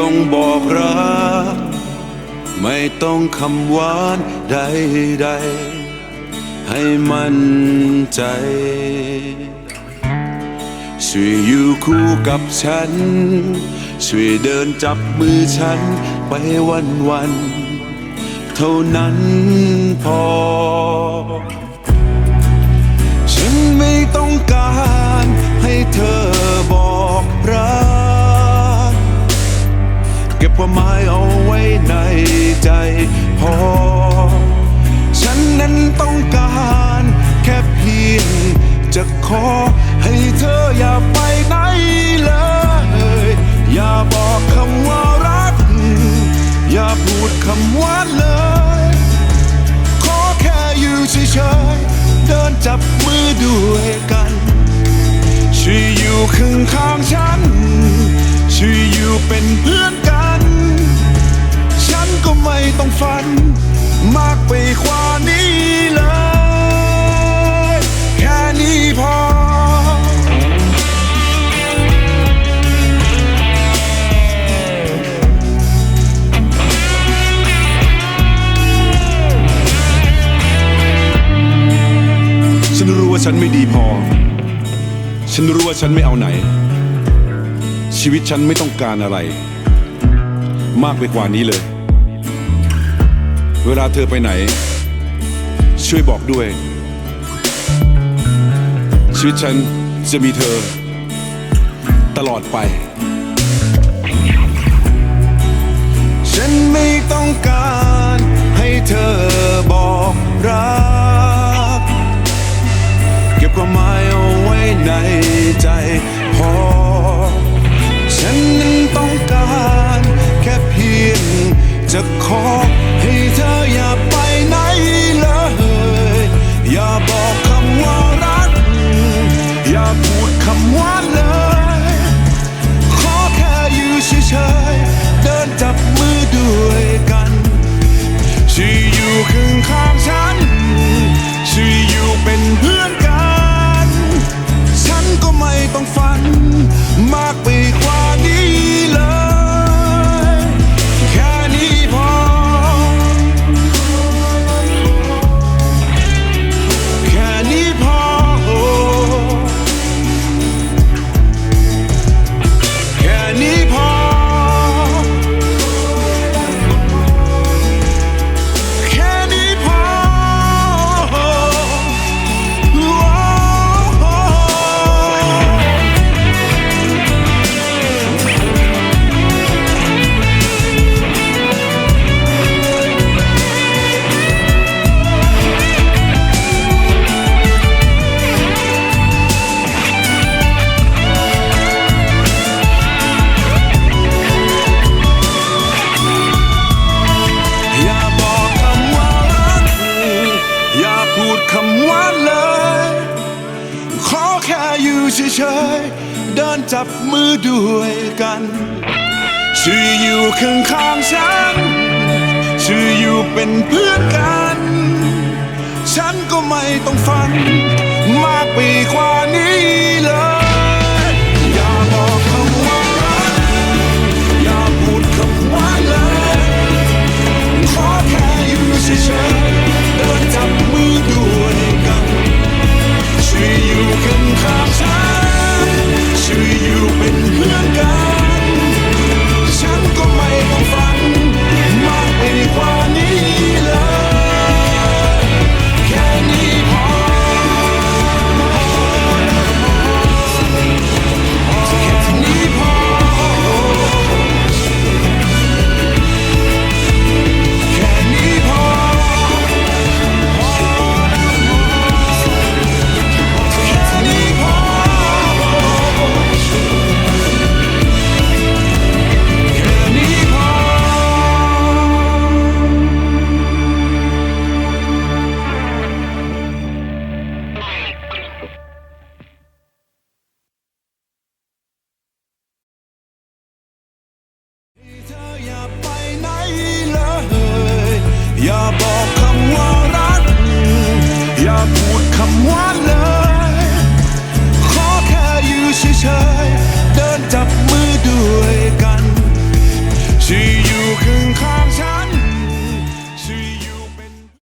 ต้องบอกรัก ไม่ต้องคำหวานใดๆ ให้มั่นใจ ช่วยอยู่คู่กับฉัน ช่วยเดินจับมือฉันไปวันวันๆเท่านั้นพอ ฉันไม่ต้องการให้เธอ ความหมายเอาไว้ในใจพอ ฉันนั้นต้องการแค่เพียงจะขอให้เธออย่าไปไหนเลย อย่าบอกคำว่ารัก อย่าพูดคำว่าเลย ขอแค่อยู่เฉยๆเดินจับมือด้วยกันช่วยอยู่ข้างข้างๆฉันช่วยอยู่เป็นเพื่อน ต้องฝัน มากไปกว่านี้เลย แค่นี้พอ ฉันรู้ว่าฉันไม่ดีพอ ฉันรู้ว่าฉันไม่เอาไหน ชีวิตฉันไม่ต้องการอะไร มากไปกว่านี้เลย เวลาเธอไปไหน ช่วยบอกด้วย ชีวิตฉันจะมีเธอ ตลอดไป ฉันไม่ต้องการให้เธอบอกรัก เฉยเดินจับมือด้วยกันช่ออยู่ข้างข้างๆฉันช่ออยู่เป็นเพื่อนกัน ฉันก็ไม่ต้องฝัน มากไปกว่านี้